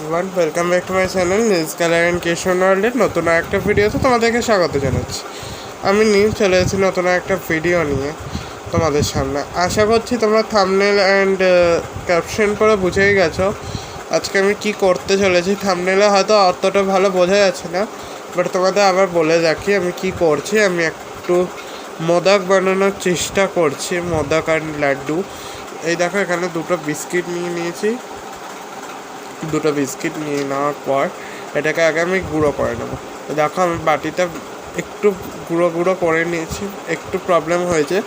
Everyone welcome back to my channel news colour and কেশন ওয়ার্ল্ডের নতুন একটা ভিডিওতে তোমাদেরকে স্বাগত জানাচ্ছি। আমি নিয়ে চলে এসেছি নতুন একটা ভিডিও নিয়ে তোমাদের সামনে। আশা করছি তোমরা থামনেল অ্যান্ড ক্যাপশন করে বুঝেই গেছো। আজকে আমি কি করতে চলেছি থামনেলে হয়তো অতটা ভালো বোঝা যাচ্ছে না বাট তোমাদের আবার বলে রাখি, আমি কি করছি, আমি একটু মোদক বানানোর চেষ্টা করছি, মোদক অ্যান্ড লাড্ডু। এই দেখো, এখানে দুটো বিস্কিট নিয়ে নিয়েছি। দুটো বিস্কিট নিয়ে নেওয়ার পর এটাকে আগে আমি গুঁড়ো করে নেব। দেখো, আমি বাটিটা একটু গুঁড়ো গুঁড়ো করে নিয়েছি, একটু প্রবলেম হয়েছে।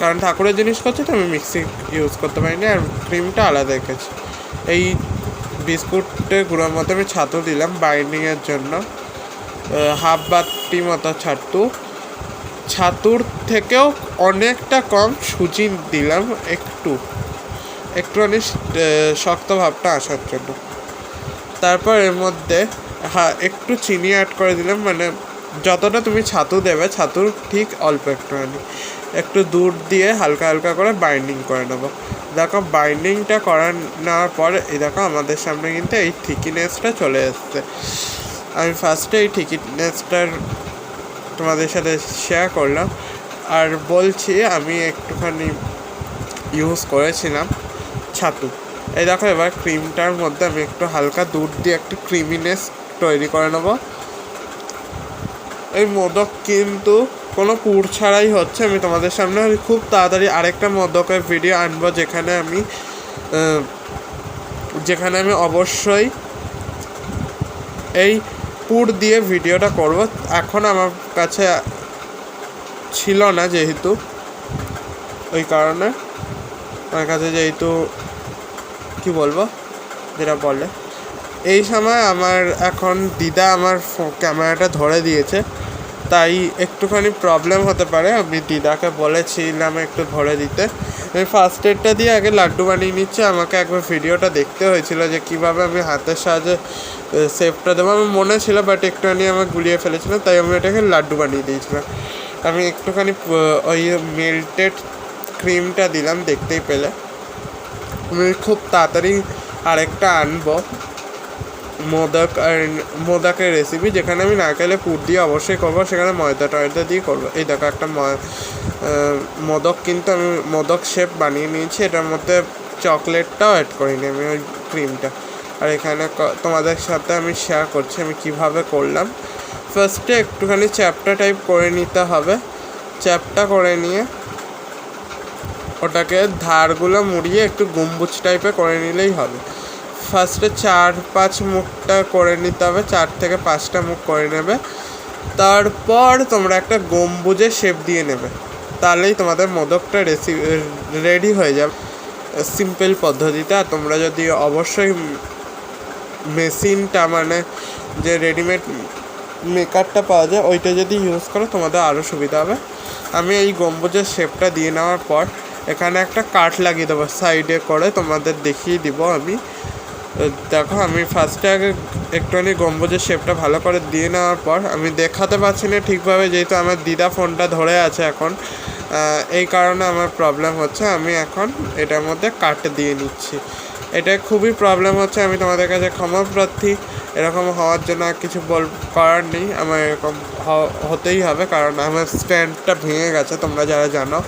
কারণ ঠাকুরের জিনিস করছে তো, আমি মিক্সি ইউজ করতে পারিনি আর ক্রিমটা আলাদা রেখেছি। এই বিস্কুটের গুঁড়োর মধ্যে আমি ছাতু দিলাম বাইন্ডিংয়ের জন্য। হাফ বাটি মতো ছাতু। ছাতুর থেকেও অনেকটা কম সুজি দিলাম একটু। একটুখানি শক্ত ভাবটা আসার জন্য। তারপর এর মধ্যে হ্যাঁ একটু চিনি অ্যাড করে দিলাম মানে যতটা তুমি ছাতু দেবে, ছাতুর ঠিক অল্প একটুখানি। একটু দুধ দিয়ে হালকা হালকা করে বাইন্ডিং করে নেব। দেখো বাইন্ডিংটা করার নেওয়ার পর, এই দেখো, আমাদের সামনে কিন্তু এই থিকিনেসটা চলে এসছে। আমি ফার্স্টে এই থিকিনেসটার তোমাদের সাথে শেয়ার করলাম। আর বলছি, আমি একটুখানি ইউজ করেছিলাম। ছাতু। এই দেখো এবার ক্রিমটার মধ্যে আমি একটু হালকা দুধ দিয়ে একটু ক্রিমিনেস তৈরি করে নেব। এই মোদক কিন্তু কোনো পুর ছাড়াই হচ্ছে। আমি তোমাদের সামনে খুব তাড়াতাড়ি আরেকটা মোদকের ভিডিও আনব, যেখানে আমি যেখানে আমি অবশ্যই এই পুর দিয়ে ভিডিওটা করব। এখন আমার কাছে ছিল না যেহেতু, ওই কারণে। আমার কাছে যেহেতু কি বলব? যেটা বলে। এই সময় আমার এখন দিদা আমার ক্যামেরাটা ধরে দিয়েছে। তাই একটুখানি প্রবলেম হতে পারে। আমি দিদাকে বলেছিলাম একটু ধরে দিতে। আমি ফার্স্ট এডটা দিয়ে আগে লাড্ডু বানিয়ে নিচ্ছি। আমাকে একবার ভিডিওটা দেখতে হয়েছিল যে কীভাবে আমি হাতের সাহায্যে শেপটা দেবো। আমার মনে ছিল বাট একটুখানি আমার গুলিয়ে ফেলেছিলাম তাই আমি এটাকে লাড্ডু বানিয়ে দিয়েছিলাম। আমি একটুখানি ওই মেল্টেড ক্রিমটা দিলাম দেখতেই পেলে। আমি খুব তাড়াতাড়ি আরেকটা আনব। মোদক মোদকের রেসিপি যেখানে আমি নারকেলের পুর দিয়ে অবশ্যই করব, সেখানে ময়দা টয়দা দিয়ে করব। এই দেখো একটা মোদক কিন্তু আমি মোদক শেপ বানিয়ে নিয়েছি, এটার মধ্যে চকলেটটাও অ্যাড করিনি আমি, ওই ক্রিমটা আর এখানে তোমাদের সাথে আমি শেয়ার করছি, আমি কীভাবে করলাম। ফার্স্টে একটুখানি চ্যাপটা টাইপ করে নিতে হবে। চ্যাপটা করে নিয়ে ওটাকে ধারগুলো মুড়িয়ে একটু গম্বুজ টাইপের করে নিলেই হবে। ফার্স্টে চার পাঁচ মুখটা করে নিতে হবে, চার থেকে পাঁচটা মুখ করে নেবে। তারপর তোমরা একটা গম্বুজের শেপ দিয়ে নেবে। তাহলেই তোমাদের মোদকটা রেসিপি রেডি হয়ে যাবে। সিম্পল পদ্ধতিতে। আর তোমরা যদি অবশ্যই মেশিনটা মানে যে রেডিমেড মেকারটা পাওয়া যায়, ওইটা যদি ইউজ করো, তোমাদের আরও সুবিধা হবে। আমি এই গম্বুজের শেপটা দিয়ে নেওয়ার পর এখানে একটা কাঠ লাগিয়ে দেবো সাইডে করে তোমাদের দেখিয়ে দিব আমি। দেখো, আমি ফার্স্টে আগে একটুখানি গম্বুজের শেপটা ভালো করে দিয়ে নেওয়ার পর আমি দেখাতে পারছি না ঠিকভাবে, যেহেতু আমার দিদা ফোনটা ধরে আছে এখন। এই কারণে আমার প্রবলেম হচ্ছে, আমি এখন এটার মধ্যে কাট দিয়ে নিচ্ছি। এটা খুবই প্রবলেম হচ্ছে, আমি তোমাদের কাছে ক্ষমা প্রার্থী। এরকম হওয়ার জন্য আর কিছু বল, করার নেই, আমার এরকম হতেই হবে, কারণ আমার স্ট্যান্ডটা ভেঙে গেছে, তোমরা যারা জানো।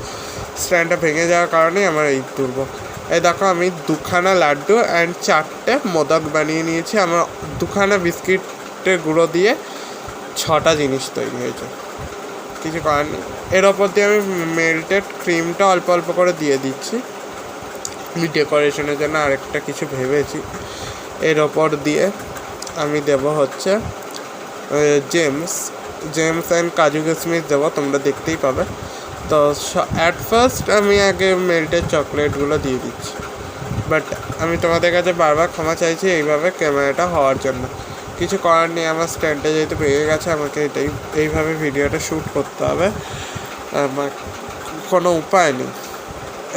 স্ট্যান্ডটা ভেঙে যাওয়ার কারণেই আমার এই দুর্ভোগ এই দেখো, আমি দুখানা লাড্ডু অ্যান্ড চারটে মোদক বানিয়ে নিয়েছি। আমার দুখানা বিস্কিটের গুঁড়ো দিয়ে ছটা জিনিস তৈরি হয়েছে। কিছু করার নেই। এর ওপর দিয়ে আমি মেল্টেড ক্রিমটা অল্প অল্প করে দিয়ে দিচ্ছি। আমি ডেকোরেশনের জন্য আরেকটা কিছু ভেবেছি। এর ওপর দিয়ে আমি দেব হচ্ছে জেমস জেমস অ্যান্ড কাজু কিশমিশ দেবো, তোমরা দেখতেই পাবে। তো অ্যাট ফার্স্ট আমি আগে মেল্টেড চকলেটগুলো দিয়ে দিচ্ছি। বাট আমি তোমাদের কাছে বারবার ক্ষমা চাইছি এইভাবে ক্যামেরাটা হওয়ার জন্য। কিছু করার নেই, আমার স্ট্যান্ডটা যেহেতু ভেঙে গেছে, আমাকে এটাই, এইভাবে ভিডিওটা শ্যুট করতে হবে। আমার কোনো উপায় নেই।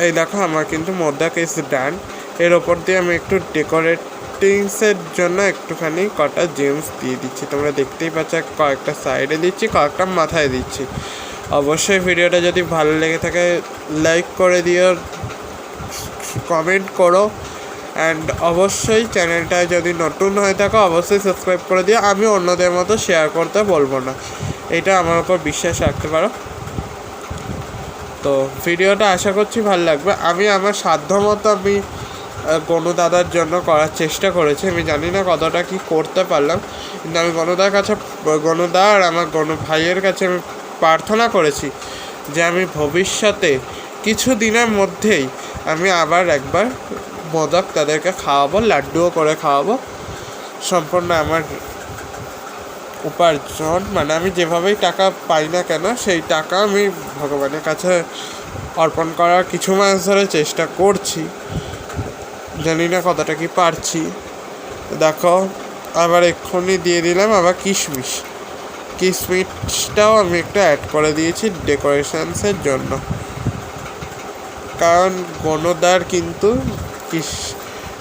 এই দেখো, আমার কিন্তু মোদ্দাক কেস ডান এর ওপর দিয়ে আমি একটু ডেকোরেটিংসের জন্য একটুখানি কটা জেমস দিয়ে দিচ্ছি। তোমরা দেখতেই পাচ্ছ, কয়েকটা সাইডে দিচ্ছি, কয়েকটা মাথায় দিচ্ছি। অবশ্যই ভিডিওটা যদি ভালো লেগে থাকে লাইক করে দিও কমেন্ট করো অ্যান্ড অবশ্যই চ্যানেলটায় যদি নতুন হয়ে থাকো, অবশ্যই সাবস্ক্রাইব করে দিও। আমি অন্যদের মতো শেয়ার করতে বলব না। এটা আমার উপর বিশ্বাস রাখতে পারো। তো ভিডিওটা আশা করছি ভালো লাগবে। আমি আমার সাধ্য মতো আমি গনু দাদার জন্য করার চেষ্টা করেছি। আমি জানি না কতটা কি করতে পারলাম। কিন্তু আমি গনুদার কাছে গনুদা আর আমার গনু ভাইয়ের কাছে আমি প্রার্থনা করেছি যে আমি ভবিষ্যতে কিছু দিনের মধ্যেই আমি আবার একবার মোদক তাদেরকে খাওয়াবো, লাড্ডুও করে খাওয়াবো। সম্পূর্ণ আমার উপার্জন মানে আমি যেভাবেই টাকা পাই না কেন, সেই টাকা আমি ভগবানের কাছে অর্পণ করার কিছু মাস ধরে চেষ্টা করছি। জানি না কতটা কি পারছি। দেখো, আবার এক্ষুনি দিয়ে দিলাম আবার কিশমিশ। কিশমিশটাও আমি একটু অ্যাড করে দিয়েছি ডেকোরেশনসের জন্য। কারণ গণদার কিন্তু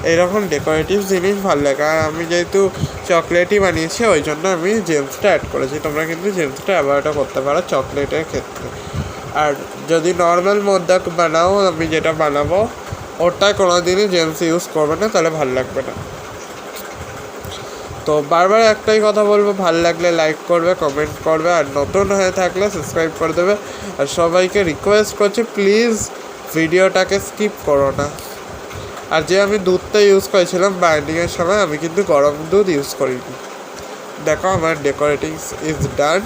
এরকম ডেকোরেটিভ জিনিস ভালো লাগে। আর আমি যেহেতু চকলেটই বানিয়েছি, ওই জন্য আমি জেমসটা অ্যাড করেছি। তোমরা কিন্তু জেমসটা অ্যাভয়েডও করতে পারো চকলেটের ক্ষেত্রে। আর যদি নর্মাল মোদ্দাক বানাও, আমি যেটা বানাবো, ওটা কোনো দিনই জেমস ইউজ করবে না, তাহলে ভালো লাগবে না। তো বারবার একটাই কথা বলব, ভালো লাগলে লাইক করবে কমেন্ট করবে, আর নতুন হয়ে থাকলে সাবস্ক্রাইব করে দেবে। আর সবাইকে রিকোয়েস্ট করছি প্লিজ ভিডিওটাকে স্কিপ করো না। আর যে আমি দুধটা ইউজ করেছিলাম বাইন্ডিংয়ের সময়, আমি কিন্তু গরম দুধ ইউজ করিনি। দেখো আমার ডেকোরেটিং ইজ ডান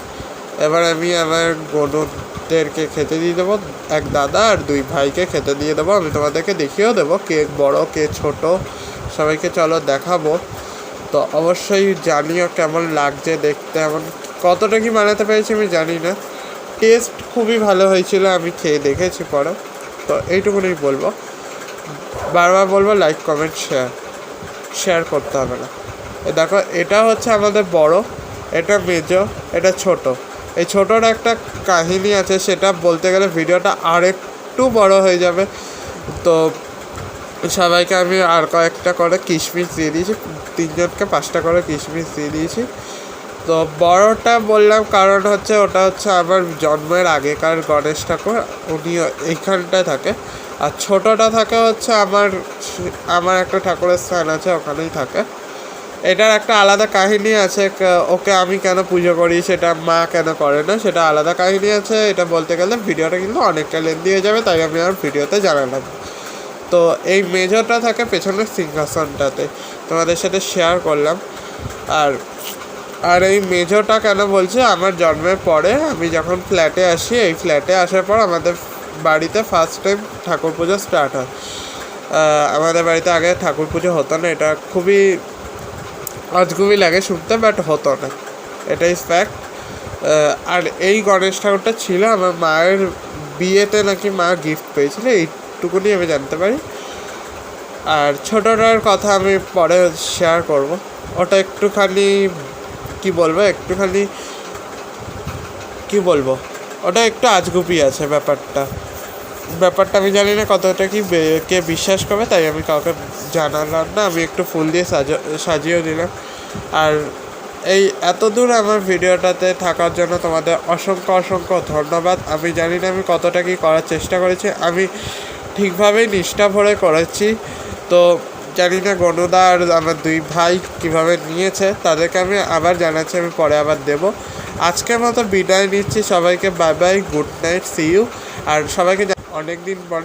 এবার আমি আমার গনুদেরকে খেতে দিয়ে দেবো, এক দাদা আর দুই ভাইকে খেতে দিয়ে দেবো। আমি তোমাদেরকে দেখিয়েও দেবো কে বড়, কে ছোট। সবাইকে চলো দেখাবো। তো অবশ্যই জানিও কেমন লাগছে দেখতে এমন কতটা কি বানাতে পেরেছি আমি জানি না। টেস্ট খুবই ভালো হয়েছিল, আমি খেয়ে দেখেছি পরে। তো এইটুকুনি বলব। বারবার বলব লাইক কমেন্ট শেয়ার শেয়ার করতে হবে না। দেখো, এটা হচ্ছে আমাদের বড়, এটা মেজো, এটা ছোট। এই ছোটোর একটা কাহিনী আছে, সেটা বলতে গেলে ভিডিওটা আরেকটু বড় হয়ে যাবে। তো সবাইকে আমি আর কয়েকটা করে কিশমিশ দিয়ে দিয়েছি। তিনজনকে পাঁচটা করে কিশমিশ দিয়ে দিয়েছি। তো বড়টা বললাম কারণ হচ্ছে ওটা হচ্ছে আমার জন্মের আগেকার গণেশ ঠাকুর। উনি এইখানটায় থাকে। আর ছোটটা থাকে হচ্ছে আমার আমার একটা ঠাকুরের স্থান আছে, ওখানেই থাকে। এটার একটা আলাদা কাহিনী আছে ওকে আমি কেন পুজো করি সেটা মা কেন করে না, সেটা আলাদা কাহিনী আছে। এটা বলতে গেলে ভিডিওটা কিন্তু অনেকটা লেন্দি হয়ে যাবে, তাই আমি আর ভিডিওতে জানালাম তো এই মেজরটা থাকে পেছনের সিংহাসনটাতে। তোমাদের সাথে শেয়ার করলাম। আর আর এই মেজোটা কেন বলছি? আমার জন্মের পরে আমি যখন ফ্ল্যাটে আসি, এই ফ্ল্যাটে আসার পর আমাদের বাড়িতে ফার্স্ট টাইম ঠাকুর পুজো স্টার্ট হয়। আমাদের বাড়িতে আগে ঠাকুর পুজো হতো না, এটা খুবই আজগুবি লাগে শুনতে বাট হতো না। এটাই ফ্যাক্ট আর এই গণেশ ঠাকুরটা ছিল, আমার মায়ের বিয়েতে নাকি মা গিফট পেয়েছিল এইটুকুনি আমি জানতে পারি। আর ছোটোটার কথা আমি পরে শেয়ার করব। ওটা একটুখানি কি বলব, একটুখানি কি বলব? ওটা একটু আজগুবি আছে ব্যাপারটা। ব্যাপারটা আমি জানি না কতটা কি কে বিশ্বাস করবে, তাই আমি কাউকে জানালাম না। আমি একটু ফুল দিয়ে সাজা সাজিয়েও দিলাম আর এই এত দূর আমার ভিডিওটাতে থাকার জন্য তোমাদের অসংখ্য অসংখ্য ধন্যবাদ। আমি জানি না আমি কতটা কি করার চেষ্টা করেছি। আমি ঠিকভাবেই নিষ্ঠা ভরে করেছি। তো জানি না গণদা আর আমার দুই ভাই কীভাবে নিয়েছে, তাদেরকে আমি আবার জানাচ্ছি, আমি পরে আবার দেব। আজকের মতো বিদায় নিচ্ছি, সবাইকে bye bye good night see you আর সবাইকে অনেক দিন পর না